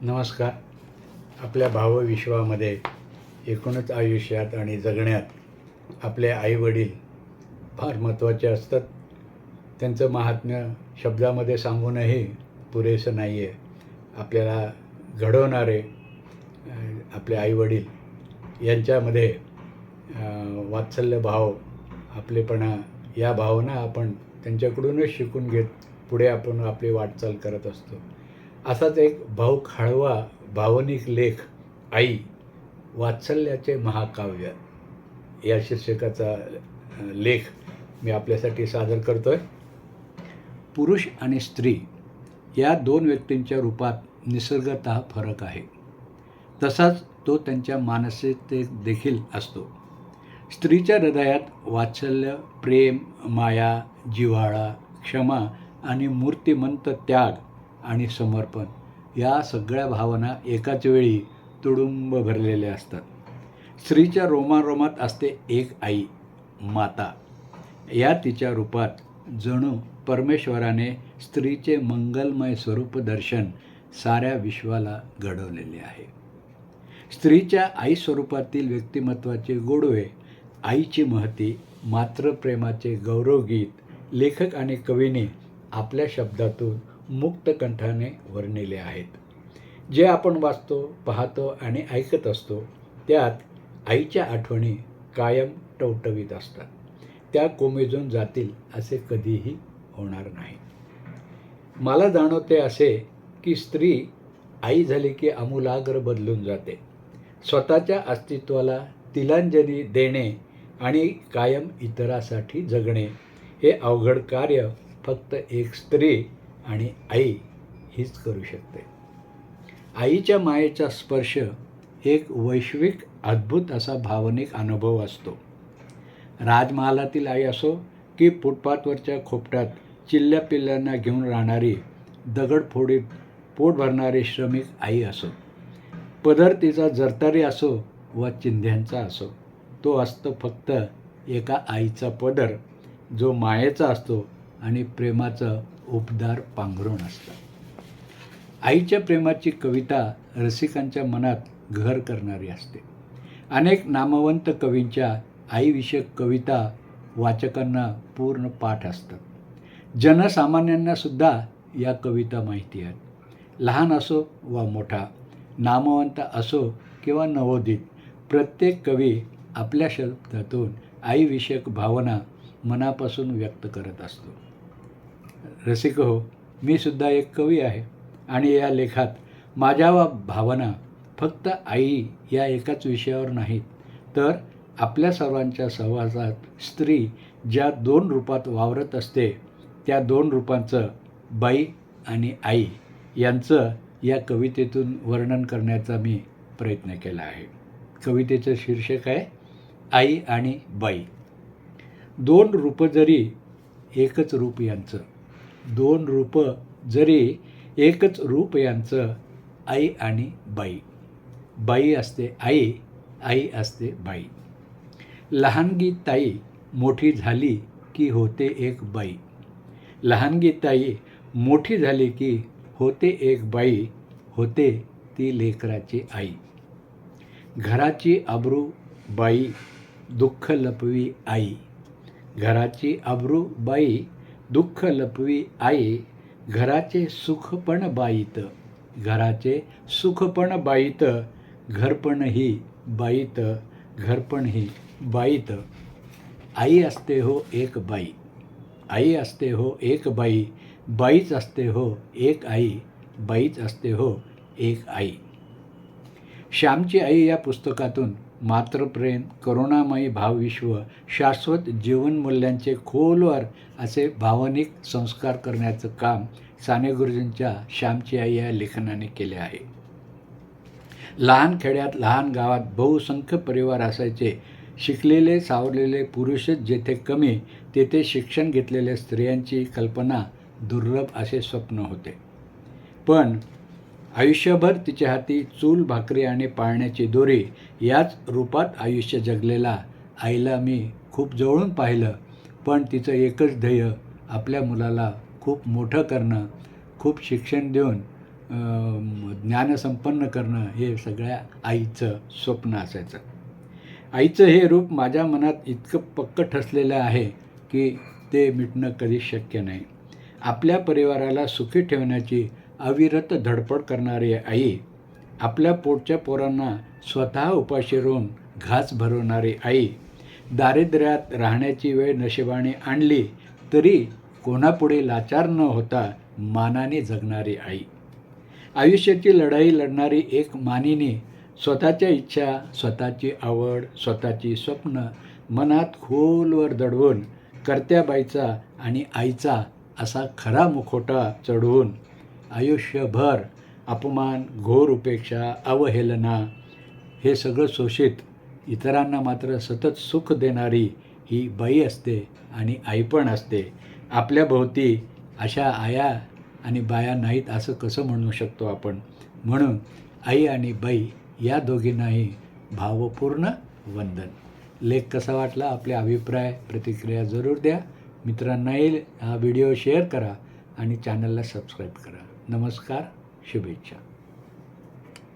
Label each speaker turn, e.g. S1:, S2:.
S1: नमस्कार. आपल्या भावविश्वामध्ये एकूणच आयुष्यात आणि जगण्यात आपले आईवडील फार महत्त्वाचे असतात. त्यांचं महात्म्य शब्दामध्ये सांगूनही पुरेसं नाही आहे आपल्याला घडवणारे आपले आईवडील यांच्यामध्ये वात्सल्य भाव आपलेपणा या भावना आपण त्यांच्याकडूनच शिकून घेत पुढे आपण आपली वाटचाल करत असतो. असाच एक भाऊक हळवा भावनिक लेख आई वात्सल्याचे महाकाव्य या शीर्षकाचा लेख मी आपल्यासाठी सादर करतो आहे पुरुष आणि स्त्री या दोन व्यक्तींच्या रूपात निसर्गत फरक आहे. तसाच तो त्यांच्या मानसिकतेत देखील असतो. स्त्रीच्या हृदयात वात्सल्य प्रेम माया जिव्हाळा क्षमा आणि मूर्तिमंत त्याग आणि समर्पण या सगळ्या भावना एकाच वेळी तुडुंब भरलेल्या असतात. स्त्रीच्या रोमारोमात असते एक आई माता. या तिच्या रूपात जणू परमेश्वराने स्त्रीचे मंगलमय स्वरूप दर्शन साऱ्या विश्वाला घडवलेले आहे. स्त्रीच्या आई स्वरूपातील व्यक्तिमत्वाचे गोडवे आईची महती मातृप्रेमाचे गौरवगीत लेखक आणि कवीने आपल्या शब्दातून मुक्त कंठाने वर्णिले आहेत. जे आपण वाचतो पाहतो आणि ऐकत असतो त्यात आईच्या आठवणी कायम टवटवीत असतात. त्या कोमेजून जातील असे कधीही होणार नाही. मला जाणवते असे की स्त्री आई झाली की आमूलाग्र बदलून जाते. स्वतःच्या अस्तित्वाला तिलांजली देणे आणि कायम इतरासाठी जगणे हे अवघड कार्य फक्त एक स्त्री आणि आई हीच करू शकते. आईच्या मायेचा स्पर्श एक वैश्विक अद्भुत असा भावनिक अनुभव असतो. राजमहालातील आई असो की फुटपाथवरच्या खोपट्यात चिल्ल्या पिल्ल्यांना घेऊन राहणारी दगडफोडीत पोट भरणारी श्रमिक आई असो. पदर तिचा जरतारी असो व चिंध्यांचा असो तो असतो फक्त एका आईचा पदर जो मायेचा असतो आणि प्रेमाचं उबदार पांघरून असतात. आईच्या प्रेमाची कविता रसिकांच्या मनात घर करणारी असते. अनेक नामवंत कवींच्या आईविषयक कविता वाचकांना पूर्ण पाठ असतात. जनसामान्यांना सुद्धा या कविता माहिती आहेत. लहान असो वा मोठा नामवंत असो किंवा नवोदित प्रत्येक कवी आपल्या शब्दातून आईविषयक भावना मनापासून व्यक्त करत असतो. रसिक हो मी सुद्धा एक कवी आहे आणि या लेखात माझ्या वा भावना फक्त आई या एकाच विषयावर नाहीत. तर आपल्या सर्वांच्या सहवासात स्त्री ज्या दोन रूपात वावरत असते त्या दोन रूपांचं बाई आणि आई यांचं या कवितेतून वर्णन करण्याचा मी प्रयत्न केला आहे. कवितेचं शीर्षक आहे आई आणि बाई. दोन रूप जरी एकच रूप यांचं दोन रूपं जरी एकच रूप यांचं आई आणि बाई. बाई असते आई आई असते बाई. लहानगी ताई मोठी झाली की होते एक बाई. लहानगी ताई मोठी झाली की होते एक बाई होते ती लेकराची आई. घराची अब्रू बाई दुःख लपवी आई. घराची अब्रू बाई दुःख लपवी आई घराचे सुख पण बाईत. घराचे सुख पण बाईत घरपणही बाईत घरपणही बाईत. आई असते हो एक बाई. आई असते हो एक बाई. बाईच असते हो एक आई. बाईच असते हो एक आई. श्यामची आई या पुस्तकातून मातृप्रेम करुणामयी भावविश्व शाश्वत जीवनमूल्यांचे खोलवर असे भावनिक संस्कार करण्याचं काम साने गुरुजींच्या श्यामची आई या लेखनाने केले आहे. लहान खेड्यात लहान गावात बहुसंख्य परिवार असायचे. शिकलेले सावरलेले पुरुषच जेथे कमी तेथे शिक्षण घेतलेल्या स्त्रियांची कल्पना दुर्लभ असे स्वप्न होते. पण आयुष्यभर तिच्या हाती चूल भाकरी आणि पाळण्याची दोरी याच रूपात आयुष्य जगलेला आईला मी खूप जवळून पाहिलं. पण तिचं एकच ध्येय आपल्या मुलाला खूप मोठं करणं खूप शिक्षण देऊन ज्ञानसंपन्न करणं हे सगळ्या आईचं स्वप्न असायचं. आईचं हे रूप माझ्या मनात इतकं पक्क ठसलेलं आहे की ते मिटणं कधीच शक्य नाही. आपल्या परिवाराला सुखी ठेवण्याची अविरत धडपड करणारी आई आपल्या पोटच्या पोरांना स्वतः उपाशी राहून घास भरवणारी आई दारिद्र्यात राहण्याची वेळ नशिबाने आणली तरी कोणापुढे लाचार न होता मानाने जगणारी आई. आयुष्याची लढाई लढणारी एक मानिनी स्वतःच्या इच्छा स्वतःची आवड स्वतःची स्वप्न मनात खोलवर दडवून कर्त्याबाईचा आणि आईचा असा खरा मुखोटा चढवून आयुष्यभर अपमान घोर उपेक्षा अवहेलना हे सगळं शोषित इतरांना मात्र सतत सुख देणारी ही बाई असते आणि आई पण असते. आपल्याभोवती अशा आया आणि बाया नाहीत असं कसं म्हणू शकतो आपण? म्हणून आई आणि बाई या दोघींनाही भावपूर्ण वंदन. लेख कसा वाटला? आपले अभिप्राय प्रतिक्रिया जरूर द्या. मित्रांनाही हा व्हिडिओ शेअर करा आणि चॅनलला सबस्क्राईब करा. नमस्कार शुभेच्छा.